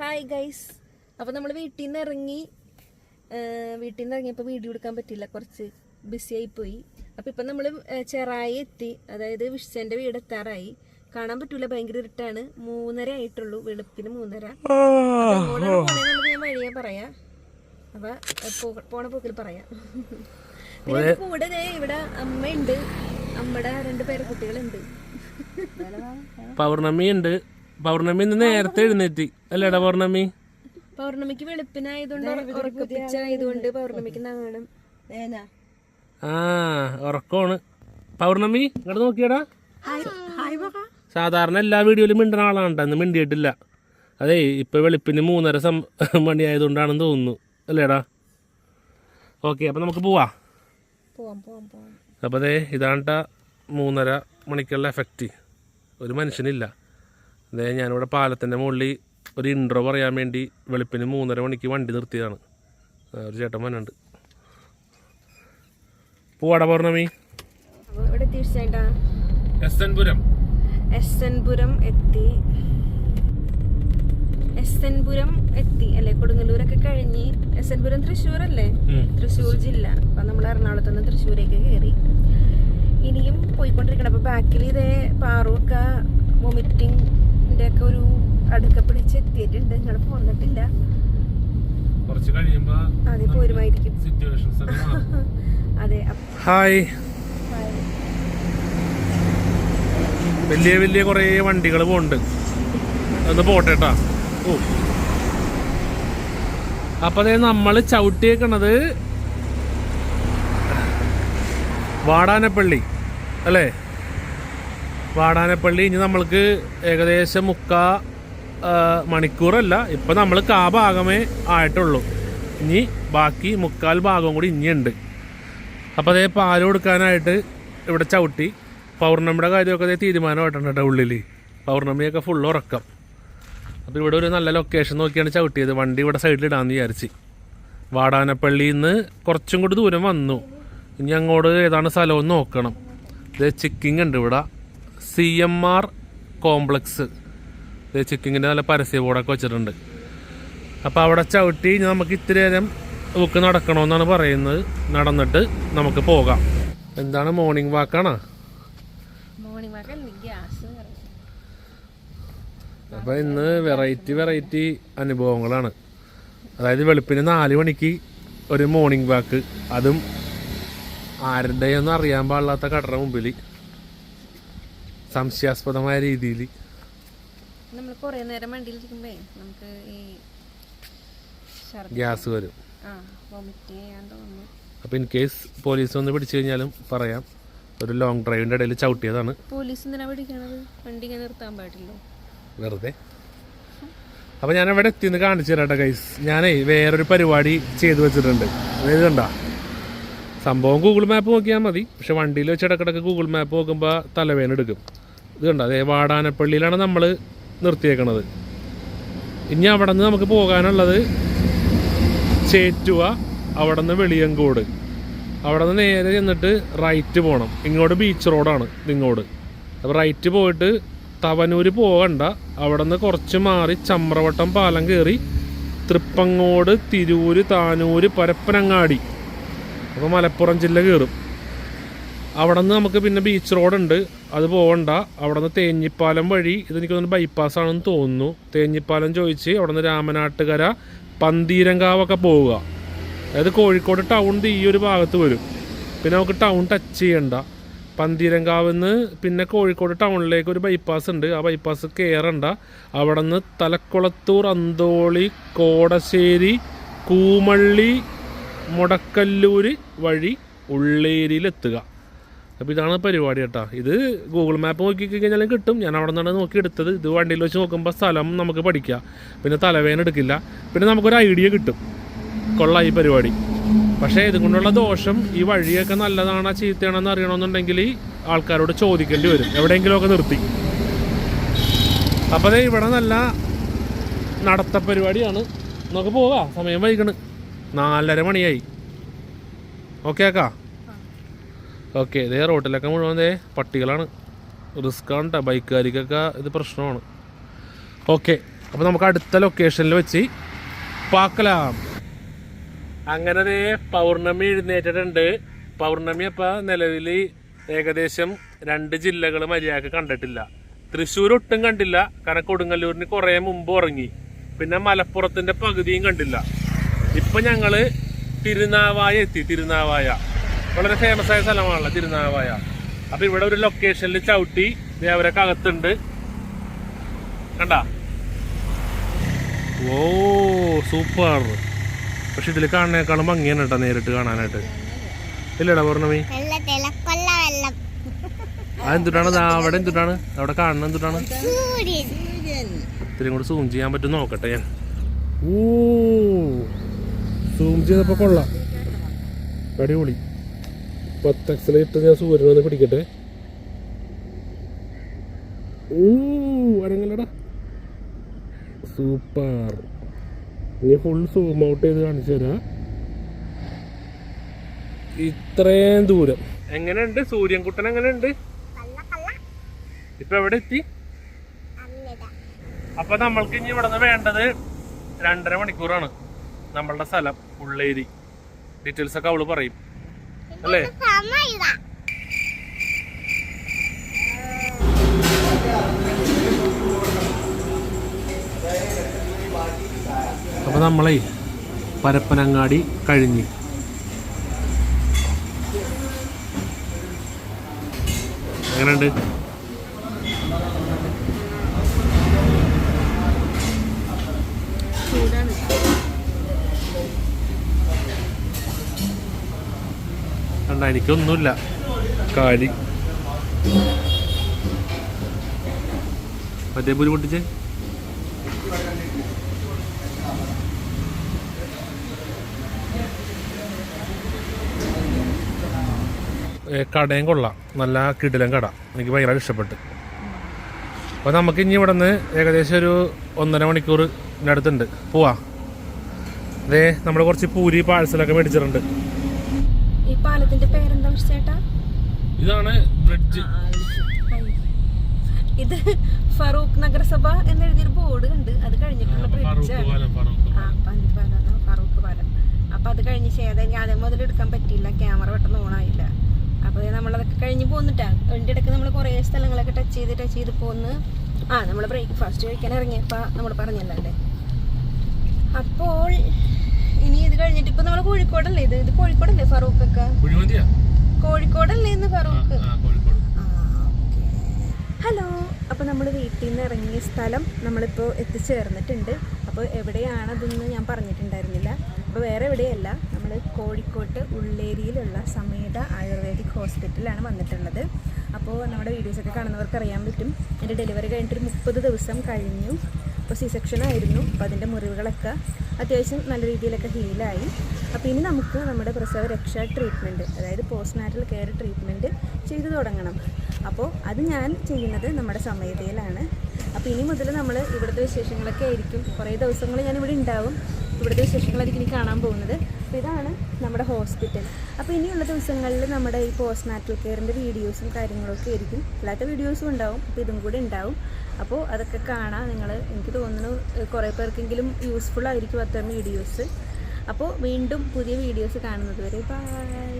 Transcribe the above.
Hi guys അപ്പോൾ നമ്മൾ വീട്ടിൽ നിന്ന് ഇറങ്ങി വീട്ടിൽ നിന്ന് ഇറങ്ങിയപ്പോൾ വീഡിയോ എടുക്കാൻ പറ്റില്ല കുറച്ച് ബിസി ആയി പോയി. അപ്പോൾ ഇപ്പം നമ്മൾ ചെറായി എത്തി. അതായത് വിഷന്റെ വീട് എത്താറായി. കാണാൻ പറ്റൂല ഭയങ്കര ഇരുട്ടാണ്. മൂന്നര ആയിട്ടുള്ളൂ വെളുപ്പിന് മൂന്നര. വഴിയാ പറയാ പോണേന്നുള്ളത് ഞാൻ വഴിയെ പറയാം. അപ്പൊ പോണ പോക്കിൽ പറയാ. പിന്നെ കൂടെ ഇവിടെ അമ്മയുണ്ട്. അമ്മയുടെ രണ്ട് പേരെ കുട്ടികളുണ്ട് പൗർണമി ഇന്ന് നേരത്തെ എഴുന്നേറ്റ്. അല്ലേടാ പൗർണമി? പൗർണമിക്ക് വെളുപ്പിനായതുകൊണ്ട് ഉറക്കപ്പിച്ചായതുകൊണ്ട് പൗർണമിക്ക് നാണം. ആ ഉറക്കമാണ്. പൗർണമി ഇങ്ങോട്ട് നോക്കിയടാ. സാധാരണ എല്ലാ വീഡിയോയിലും മിണ്ടുന്ന ആളാണ് ഇന്ന് മിണ്ടിയിട്ടില്ല. അതെ ഇപ്പൊ വെളുപ്പിന് മൂന്നര സം മണിയായതുകൊണ്ടാണെന്ന് തോന്നുന്നു. അല്ലേടാ? ഓക്കെ അപ്പം നമുക്ക് പോവാ. അപ്പൊ അതെ ഇതാണ്ട മൂന്നര മണിക്കുള്ള എഫക്റ്റ് ഒരു മനുഷ്യനില്ല. അതെ ഞാനിവിടെ പാലത്തിന്റെ മുകളിൽ ഒരു ഇൻട്രോ പറയാൻ വേണ്ടി വെളുപ്പിന് മൂന്നര മണിക്ക് വണ്ടി നിർത്തിയതാണ്. ഒരു ചേട്ടൻ വന്നുണ്ട് പൂവാട പൗർണമി. എസ്എൻപുരം എത്തി. എസ്എൻപുരം എത്തി. അല്ലെ കൊടുങ്ങല്ലൂരൊക്കെ കഴിഞ്ഞ് എസ് എൻ പുരം തൃശ്ശൂർ അല്ലേ? തൃശ്ശൂർ ജില്ല. അപ്പൊ നമ്മൾ എറണാകുളത്ത് നിന്ന് തൃശ്ശൂരേക്ക് കയറി ഇനിയും പോയിക്കൊണ്ടിരിക്കണം. അപ്പൊ ബാക്കിൽ ഇതേ പാറുവൊക്കെ വൊമിറ്റിംഗിന്റെ ഒക്കെ ഒരു അടുക്ക പിടിച്ച് എത്തിയിട്ടുണ്ട്. നിങ്ങൾ പോന്നിട്ടില്ല കഴിയുമ്പോൾ അതെ പോരുമായിരിക്കും. ഹായ്. വലിയ വലിയ കുറേ വണ്ടികൾ പോണ്ട് ഒന്ന് പോട്ടെ കേട്ടാ ഓ. അപ്പൊ അതായത് നമ്മൾ ചവിട്ടിയേക്കണത് വാടാനപ്പള്ളി. അല്ലേ? വാടാനപ്പള്ളി ഇനി നമ്മൾക്ക് ഏകദേശം മുക്കാ മണിക്കൂറല്ല. ഇപ്പം നമ്മൾ കാ ഭാഗമേ ആയിട്ടുള്ളൂ. ഇനി ബാക്കി മുക്കാൽ ഭാഗം കൂടി ഇനിയുണ്ട്. അപ്പോൾ അതേ പാൽ കൊടുക്കാനായിട്ട് ഇവിടെ ചവിട്ടി. പൗർണമിയുടെ കാര്യമൊക്കെ അതേ തീരുമാനമായിട്ടുണ്ട് ഉള്ളിൽ പൗർണമിയൊക്കെ ഫുൾ ഉറക്കം. അപ്പോൾ ഇവിടെ ഒരു നല്ല ലൊക്കേഷൻ നോക്കിയാണ് ചവിട്ടിയത്. വണ്ടി ഇവിടെ സൈഡിലിടാമെന്ന് വിചാരിച്ച്. വാടാനപ്പള്ളിയിൽ നിന്ന് കുറച്ചും കൂടി ദൂരം വന്നു. ഇനി അങ്ങോട്ട് ഏതാണ് സ്ഥലമെന്ന് നോക്കണം. ഇത് ചിക്കിങ് ഉണ്ട് ഇവിടെ. സി എം ആർ കോംപ്ലക്സ് ചിക്കിങ്ങിന്റെ നല്ല പരസ്യ ബോർഡൊക്കെ വെച്ചിട്ടുണ്ട്. അപ്പോൾ അവിടെ ചവിട്ടി നമുക്ക് ഇത്രയേരം നേരം നമുക്ക് നടക്കണമെന്നാണ് പറയുന്നത്. നടന്നിട്ട് നമുക്ക് പോകാം. എന്താണ് മോർണിംഗ് വാക്കാണോ അപ്പോൾ ഇന്ന് വെറൈറ്റി വെറൈറ്റി അനുഭവങ്ങളാണ്. അതായത് വെളുപ്പിന് നാല് മണിക്ക് ഒരു മോർണിംഗ് വാക്ക് അതും ആരുടെയൊന്നും അറിയാൻ പാടില്ലാത്ത കടയുടെ മുമ്പിൽ സംശയാസ്പദമായ രീതിയിൽ. നമ്മൾ കുറേ നേരം വണ്ടിയിലിരിക്കുമ്പേ നമുക്ക് ഈ ഗ്യാസ് വരും. അപ്പോൾ ഇൻ കേസ് പോലീസ് വന്ന് പിടിച്ചു കഴിഞ്ഞാലും പറയാം. ഒരു ലോങ് ഡ്രൈവിന്റെ ഇടയിൽ ചവിട്ടിയതാണ്. പോലീസ് എന്തിനാ പിടിക്കണത്? വണ്ടി ഇങ്ങനെ നിർത്താൻ പാടില്ലോ വെറുതെ. അപ്പോൾ ഞാൻ അവിടെ എത്തിയെന്ന് കാണിച്ചു തരാട്ടെ ഗൈസ് ഞാനേ വേറൊരു പരിപാടി ചെയ്തു വെച്ചിട്ടുണ്ട്. അതായത് കണ്ട സംഭവം ഗൂഗിൾ മാപ്പ് നോക്കിയാൽ മതി. പക്ഷെ വണ്ടിയിൽ വെച്ച് ഇടക്കിടക്ക് ഗൂഗിൾ മാപ്പ് നോക്കുമ്പോൾ തലവേന എടുക്കും. ഇത് കണ്ട? അതേ വാടാനപ്പള്ളിയിലാണ് നമ്മൾ നിർത്തിയേക്കണത്. ഇനി അവിടെ നിന്ന് നമുക്ക് പോകാനുള്ളത് ചേറ്റുവ അവിടെ നിന്ന് വെളിയങ്കോട്. അവിടെ നിന്ന് നേരെ ചെന്നിട്ട് റൈറ്റ് പോകണം ഇങ്ങോട്ട് ബീച്ച് റോഡാണ് ഇങ്ങോട്ട് അപ്പോൾ റൈറ്റ് പോയിട്ട് തവനൂര് പോകണ്ട. അവിടെ നിന്ന് കുറച്ച് മാറി ചമ്രവട്ടം പാലം കയറി തൃപ്പങ്ങോട് തിരൂര് താനൂര് പരപ്പനങ്ങാടി. അപ്പോൾ മലപ്പുറം ജില്ല കയറും അവിടെ നിന്ന് നമുക്ക് പിന്നെ ബീച്ച് റോഡുണ്ട് അത് പോകണ്ട അവിടെ നിന്ന് തേഞ്ഞിപ്പാലം വഴി ഇതെനിക്ക് തോന്നുന്നു ബൈപ്പാസ് ആണെന്ന് തോന്നുന്നു. തേഞ്ഞിപ്പാലം ചോദിച്ച് അവിടെ നിന്ന് രാമനാട്ടുകര പന്തീരങ്കാവൊക്കെ പോവുക. അതായത് കോഴിക്കോട് ടൗൺ ഈ ഒരു ഭാഗത്ത് വരും. പിന്നെ നമുക്ക് ടൗൺ ടച്ച് ചെയ്യണ്ട. പന്തീരങ്കാവ് നിന്ന് പിന്നെ കോഴിക്കോട് ടൗണിലേക്ക് ഒരു ബൈപ്പാസ് ഉണ്ട്. ആ ബൈപ്പാസ് കയറണ്ട അവിടെ നിന്ന് തലക്കുളത്തൂർ അന്തോളി കോടശ്ശേരി കൂമള്ളി മുടക്കല്ലൂർ വഴി ഉള്ളേരിയിലെത്തുക. അപ്പോൾ ഇതാണ് പരിപാടി കേട്ടോ. ഇത് ഗൂഗിൾ മാപ്പ് നോക്കി കഴിഞ്ഞാലും കിട്ടും. ഞാൻ അവിടെ നിന്നാണ് നോക്കി എടുത്തത്. ഇത് വണ്ടിയിൽ വെച്ച് നോക്കുമ്പോൾ സ്ഥലം നമുക്ക് പഠിക്കാം. പിന്നെ തലവേദന എടുക്കില്ല. പിന്നെ നമുക്കൊരു ഐഡിയ കിട്ടും. കൊള്ളാം ഈ പരിപാടി. പക്ഷേ ഇതുകൊണ്ടുള്ള ദോഷം ഈ വഴിയൊക്കെ നല്ലതാണോ ചീത്തയാണെന്ന് അറിയണമെന്നുണ്ടെങ്കിൽ ആൾക്കാരോട് ചോദിക്കേണ്ടി വരും. എവിടെയെങ്കിലുമൊക്കെ നിർത്തി. അപ്പോൾ ഇവിടെ നല്ല നടത്ത പരിപാടിയാണ്. നമുക്ക് പോവാം. സമയം വൈകണ്. നാലര മണിയായി. ഓക്കെ ആക്കാ ഓക്കെ ഇതേ റോട്ടിലൊക്കെ മുഴുവൻ ദേ പട്ടികളാണ്. റിസ്ക് ആണ് കേട്ടോ ബൈക്കുകാർക്കൊക്കെ ഇത് പ്രശ്നമാണ്. ഓക്കെ അപ്പോൾ നമുക്ക് അടുത്ത ലൊക്കേഷനിൽ വെച്ച് പാക്കലാം. അങ്ങനെ ദേ പൗർണമി എഴുന്നേറ്റിട്ടുണ്ട്. പൗർണമി അപ്പം നിലവിൽ ഏകദേശം രണ്ട് ജില്ലകൾ മര്യാദയ്ക്ക് കണ്ടിട്ടില്ല. തൃശ്ശൂർ ഒട്ടും കണ്ടില്ല കാരണം കൊടുങ്ങല്ലൂരിന് കുറേ മുമ്പ് ഉറങ്ങി. പിന്നെ മലപ്പുറത്തിന്റെ പകുതിയും കണ്ടില്ല. ഇപ്പം ഞങ്ങൾ തിരുനാവായ എത്തി തിരുനാവായ. വളരെ ഫേമസ് ആയ സ്ഥലമാണല്ലോ തിരുനാവായ. അപ്പൊ ഇവിടെ ഒരു ലൊക്കേഷനിൽ ചവിട്ടി ദേവരൊക്കെ അകത്തുണ്ട്. കണ്ട? ഓ സൂപ്പർ. പക്ഷെ ഇതിൽ കാണുന്നേക്കാളും ഭംഗിയാണ് കേട്ടോ നേരിട്ട് കാണാനായിട്ട്. ഇല്ലടാ പൗർണമി? അതെന്തുട്ടാണ് അവിടെ എന്തുട്ടാണ്? അവിടെ കാണുന്നത് എന്തുട്ടാണ്? ഇത്രയും കൂടെ സൂം ചെയ്യാൻ പറ്റും നോക്കട്ടെ ഞാൻ. ഓ സൂം ചെയ്തപ്പോ കൊള്ളാം. അടിപൊളി. പത്ത് എക്സലേറ്റർ ഞാൻ സൂര്യൻ വന്ന് പിടിക്കട്ടെ. ഓ സൂപ്പർ. ഇനി ഫുൾ സൂം ഔട്ട് ചെയ്ത് കാണിച്ചു തരാം. ഇത്രയും ദൂരം. എങ്ങനെയുണ്ട്? സൂര്യൻകുട്ടൻ എങ്ങനെയുണ്ട്? ഇപ്പൊ എവിടെ എത്തി? അപ്പൊ നമ്മൾക്ക് ഇനി ഇവിടെ നിന്ന് വേണ്ടത് രണ്ടര മണിക്കൂറാണ്. നമ്മളുടെ സ്ഥലം ഉള്ളേരി. ഡീറ്റെയിൽസ് ഒക്കെ അവൾ പറയും. അല്ലേ? സമയത അപ്പൊ നമ്മളെ പരപ്പനങ്ങാടി കഴിഞ്ഞു. എങ്ങനെയുണ്ട്? ചൂടാണ്. കണ്ട എനിക്കൊന്നുമില്ല. കാലി. മറ്റേ പുലി പൊട്ടിച്ചേ? കടയും കൊള്ളാം. നല്ല കിടിലൻ കട. എനിക്ക് ഭയങ്കര ഇഷ്ടപ്പെട്ട്. അപ്പോൾ നമുക്ക് ഇനി ഇവിടെ നിന്ന് ഏകദേശം ഒരു ഒന്നര മണിക്കൂർ ഇതിനടുത്തുണ്ട്. പോവാ. അതെ നമ്മൾ കുറച്ച് പൂരി പാഴ്സലൊക്കെ മേടിച്ചിട്ടുണ്ട്. ഈ പാലത്തിന്റെ പേരെന്താ ചേട്ടാ ഇതാണ് ബ്രിഡ്ജ്. ഇത് ഫറൂഖ് നഗരസഭ എന്നെഴുതിയൊരു ബോർഡ് കണ്ട് അത് കഴിഞ്ഞിട്ടുള്ള ബ്രിഡ്ജാണ് ഫറൂഖ് പാലം അപ്പൊ അത് കഴിഞ്ഞ് ചെയ്യാതെ എനിക്ക് ആദ്യം മുതൽ എടുക്കാൻ പറ്റിയില്ല. ക്യാമറ പെട്ടെന്ന് ഓണായില്ല അപ്പോൾ അപ്പൊ നമ്മളതൊക്കെ കഴിഞ്ഞ് പോന്നിട്ടാ. അതിന്റെ ഇടയ്ക്ക് നമ്മൾ കുറേ സ്ഥലങ്ങളൊക്കെ ടച്ച് ചെയ്ത് ടച്ച് ചെയ്ത് പോന്ന്. ആ നമ്മൾ ബ്രേക്ക്ഫാസ്റ്റ് കഴിക്കാൻ ഇറങ്ങിയപ്പോ നമ്മൾ പറഞ്ഞല്ലോ അല്ലേ? അപ്പോൾ ഇനി ഇത് കഴിഞ്ഞിട്ട് ഇപ്പൊ നമ്മൾ കോഴിക്കോടല്ലേ? ഇത് ഇത് കോഴിക്കോടല്ലേ ഫറൂഖ് ഒക്കെ കോഴിക്കോടല്ലേ ഇന്ന് ഫറൂഖ്? ഹലോ അപ്പോൾ നമ്മൾ വീട്ടിൽ നിന്ന് ഇറങ്ങിയ സ്ഥലം നമ്മളിപ്പോൾ എത്തിച്ചേർന്നിട്ടുണ്ട്. അപ്പോൾ എവിടെയാണതെന്ന് ഞാൻ പറഞ്ഞിട്ടുണ്ടായിരുന്നില്ല. അപ്പോൾ വേറെ എവിടെയല്ല നമ്മൾ കോഴിക്കോട്ട് ഉള്ളേരിയിലുള്ള സമേത ആയുർവേദിക് ഹോസ്പിറ്റലാണ് വന്നിട്ടുള്ളത്. അപ്പോൾ നമ്മുടെ വീഡിയോസൊക്കെ കാണുന്നവർക്ക് അറിയാൻ പറ്റും. എന്റെ ഡെലിവറി കഴിഞ്ഞിട്ടൊരു മുപ്പത് ദിവസം കഴിഞ്ഞു. അപ്പോൾ സി സെക്ഷൻ ആയിരുന്നു. അപ്പോൾ അതിന്റെ മുറിവുകളൊക്കെ അത്യാവശ്യം നല്ല രീതിയിലൊക്കെ ഹീലായി അപ്പോൾ ഇനി നമുക്ക് നമ്മുടെ പ്രസവ രക്ഷാ ട്രീറ്റ്മെന്റ് അതായത് പോസ്റ്റ് നാറ്റൽ കെയർ ട്രീറ്റ്മെന്റ് ചെയ്തു തുടങ്ങണം. അപ്പോൾ അത് ഞാൻ ചെയ്യുന്നത് നമ്മുടെ സമയതയിലാണ്. അപ്പോൾ ഇനി മുതൽ നമ്മൾ ഇവിടുത്തെ വിശേഷങ്ങളൊക്കെ ആയിരിക്കും. കുറേ ദിവസങ്ങൾ ഞാൻ ഇവിടെ ഉണ്ടാവും. ഇവിടുത്തെ വിശേഷങ്ങളായിരിക്കും ഇനി കാണാൻ പോകുന്നത്. അപ്പോൾ ഇതാണ് നമ്മുടെ ഹോസ്പിറ്റൽ. അപ്പോൾ ഇനിയുള്ള ദിവസങ്ങളിൽ നമ്മുടെ ഈ പോസ്റ്റ് നാറ്റൽ കെയറിന്റെ വീഡിയോസും കാര്യങ്ങളൊക്കെ ആയിരിക്കും. അല്ലാത്ത വീഡിയോസും ഉണ്ടാവും. അപ്പോൾ ഇതും കൂടി ഉണ്ടാവും. അപ്പോൾ അതൊക്കെ കാണാം നിങ്ങൾ എനിക്ക് തോന്നുന്നു കുറേ പേർക്കെങ്കിലും യൂസ്ഫുൾ ആയിരിക്കും അത്തരം വീഡിയോസ്. അപ്പോൾ വീണ്ടും പുതിയ വീഡിയോസ് കാണുന്നത് വരെ ബൈ